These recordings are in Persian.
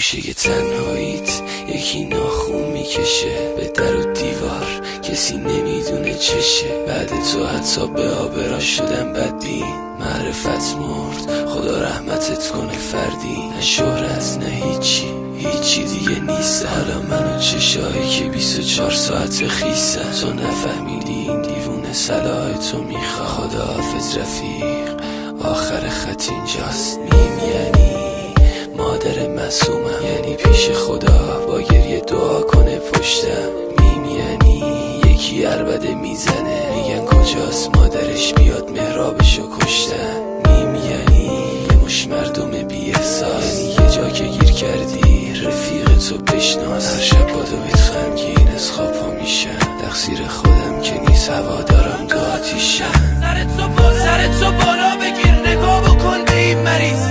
گوشه تنهاییت یکی ناخون می‌کشه. به در و دیوار کسی نمی‌دونه چشه. بعد تو حتی به آبرا شدم بدبین معرفت مرد خدا رحمتت کنه فردی. نه شهرت نه هیچی هیچی دیگه نیست. حالا من و چشایی که 24 ساعت خیسه. تو نفهمیدی این دیوونه صلاح تو میخوا خدا حافظ رفیق آخر خط اینجاست. یکی عربده می‌زنه؟ میگن کجاست مادرش بیاد مهرابشو کشتم میم یعنی یه مش مردم بی احساس. یعنی یه جا که گیر کردی رفیق تو بشناس. هر شب با دویت خمگین از خواب میشن. تقصیر خودم که نیست هوا دارم دو آتیشم سر تو بالا سر تو بالا بگیر نگاه بکن به این مریض.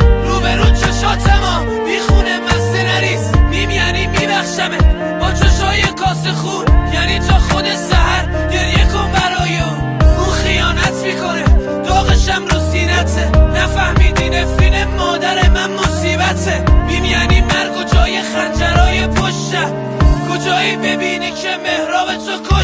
ببینی که مهراب تو کشته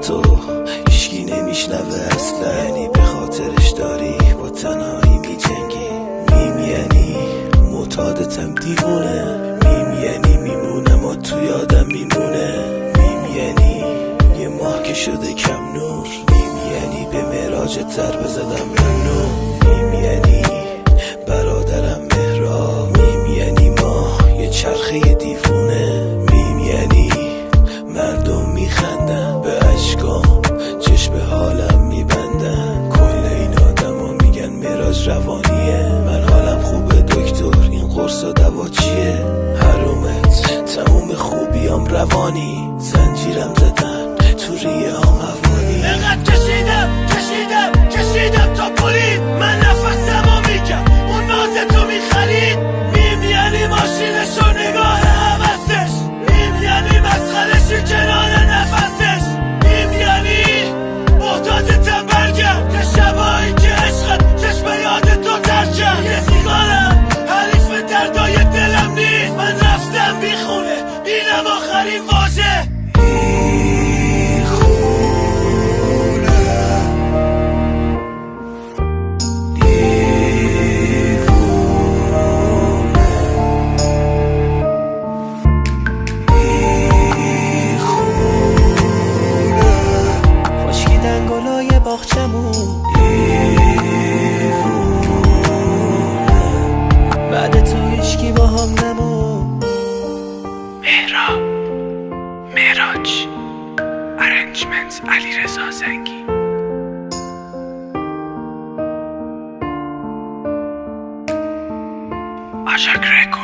تو. هیچکی نمیشنوه اصلا یعنی به خاطرش داری. با تنهایی میجنگی میم یعنی معتادتم دیوونه میم یعنی میمونم و تو یادم میمونه. میم یعنی یه ماه که شده کم نور. میم یعنی به مراج تر بزدم ممنون میم یعنی برادرم مهراب. میم یعنی ما یه چرخه دیوونه 你。گلای باغچمون بعد تو هیچکی با هم نمون. مهراب مهراج ارنجمنت علی رضا زنگی. آژاک رکورد